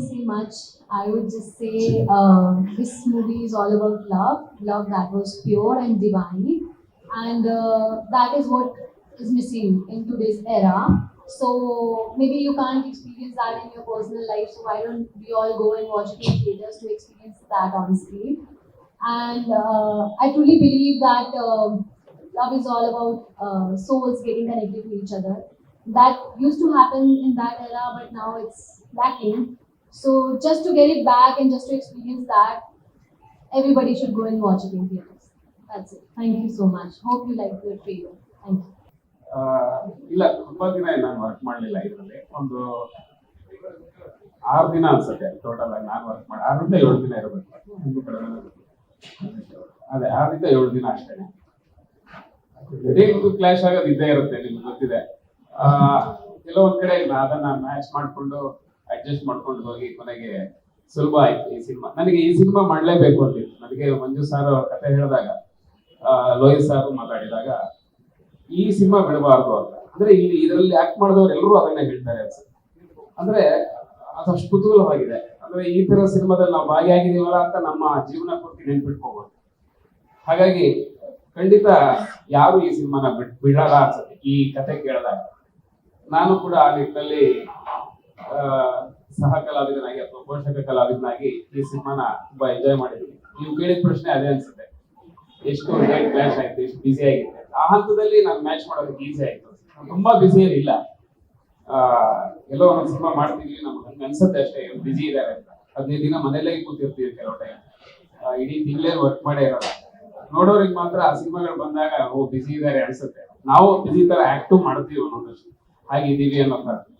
won't say much. I would just say uh, this movie is all about love, love that was pure and divine, and uh, that is what is missing in today's era. So maybe you can't experience that in your personal life. So why don't we all go and watch it in theaters to experience that on screen? And uh, I truly believe that um love is all about uh, souls getting connected to each other. That used to happen in that era, but now it's lacking. So just to get it back and just to experience that, everybody should go and watch it in theaters. That's it. Thank you so much. Hope you like the trailer. Thank you. ಇಲ್ಲ ತುಂಬಾ ದಿನ ನಾನು work ಮಾಡಲಿಲ್ಲ ಇದರಲ್ಲಿ ಒಂದು ಆರು ದಿನ ಅನ್ಸುತ್ತೆ ಟೋಟಲ್ ಆಗಿ ನಾನು ವರ್ಕ್ ಮಾಡಿ ಆರರಿಂದ ಏಳು ದಿನ ಇರಬೇಕು ಒಂದು ಕಡೆ ಅದೇ ಆರರಿಂದ ಏಳು ದಿನ ಅಷ್ಟೇ ಡೇಟ್ ಕ್ಲಾಶ್ ಆಗೋದು ಇದ್ದೇ ಇರುತ್ತೆ ನಿಮ್ಗೆ ಗೊತ್ತಿದೆ ಕೆಲವೊಂದ್ ಕಡೆ ಇಲ್ಲ ಅದನ್ನ ಮ್ಯಾಚ್ ಮಾಡ್ಕೊಂಡು ಅಡ್ಜಸ್ಟ್ ಮಾಡ್ಕೊಂಡು ಹೋಗಿ ಕೊನೆಗೆ ಸುಲಭ ಆಯ್ತು ಈ ಸಿನಿಮಾ. ನನಗೆ ಈ ಸಿನಿಮಾ ಮಾಡಲೇಬೇಕು ಅಲ್ಲಿ. ನನಗೆ ಮಂಜು ಸರ್ ಅವರ ಕತೆ ಹೇಳಿದಾಗ ಲೋಹಿತ್ ಸರ್ ಮಾತಾಡಿದಾಗ, ಈ ಸಿನಿಮಾ ಬಿಡಬಾರ್ದು ಅಂತ. ಅಂದ್ರೆ ಇಲ್ಲಿ ಇದರಲ್ಲಿ ಆಕ್ಟ್ ಮಾಡಿದವರು ಎಲ್ಲರೂ ಅದನ್ನೇ ಹೇಳ್ತಾರೆ ಅಂದ್ರೆ ಅದಷ್ಟು ಕುತೂಹಲವಾಗಿದೆ. ಅಂದ್ರೆ ಈ ತರ ಸಿನಿಮಾದಲ್ಲಿ ನಾವು ಭಾಗಿಯಾಗಿದ್ದೀವಲ್ಲ ಅಂತ ನಮ್ಮ ಜೀವನ ಪೂರ್ತಿ ನೆನ್ಪಿಟ್ಕೋಬಹುದು ಹಾಗಾಗಿ ಖಂಡಿತ ಯಾರು ಈ ಸಿನಿಮಾನ ಬಿಡ್, ಬಿಡಲ್ಲ ಅನ್ಸುತ್ತೆ. ಈ ಕತೆ ಕೇಳಿದಾಗ. ನಾನು ಕೂಡ ಆ ನಿಟ್ಟಿನಲ್ಲಿ ಕಲಾವಿದನಾಗಿ ಅಥವಾ ಪೋಷಕ ಕಲಾವಿದನಾಗಿ ಈ ಸಿನಿಮಾನ ತುಂಬಾ ಎಂಜಾಯ್ ಮಾಡಿದ್ದೀನಿ. ನೀವು ಕೇಳಿದ ಪ್ರಶ್ನೆ ಅದೇ ಅನ್ಸುತ್ತೆ. ಎಷ್ಟು ಡೇಟ್ ಕ್ಲಾಶ್ ಆಯ್ತು, ಎಷ್ಟು ಬಿಸಿ ಆಗಿತ್ತು ಆ ಹಂತದಲ್ಲಿ ನಾನು ಮ್ಯಾಚ್ ಮಾಡೋದಕ್ಕೆ ಈಸಿ ಆಯ್ತು. ತುಂಬಾ ಬಿಸಿ ಏನಿಲ್ಲ ಎಲ್ಲೋ ಒಂದೊಂದು ಸಿನಿಮಾ ಮಾಡ್ತೀವಿ ನಮ್ಗೆ ಹಂಗೆ ಅನ್ಸುತ್ತೆ ಅಷ್ಟೇ ಬಿಸಿ ಇದ್ದಾರೆ ಅಂತ. ಹದಿನೈದು ದಿನ ಮನೆಯಲ್ಲೇ ಕೂತಿರ್ತೀವಿ ಕೆಲವು ಟೈಮ್ ಇಡೀ ತಿಂಗಳೇ ವರ್ಕ್ ಮಾಡೇ ಇರೋಲ್ಲ. ನೋಡೋರಿಗೆ ಮಾತ್ರ ಆ ಸಿನಿಮಾಗಳು ಬಂದಾಗ, ಓ ಬಿಸಿ ಇದ್ದಾರೆ ಅನ್ಸುತ್ತೆ. ನಾವು ಬಿಸಿ ತರ ಆಕ್ಟಿವ್ ಮಾಡ್ತೀವಿ ಒಂದೊಂದಷ್ಟು ಹಾಗಿದ್ದೀವಿ ಅನ್ನೋ ತರ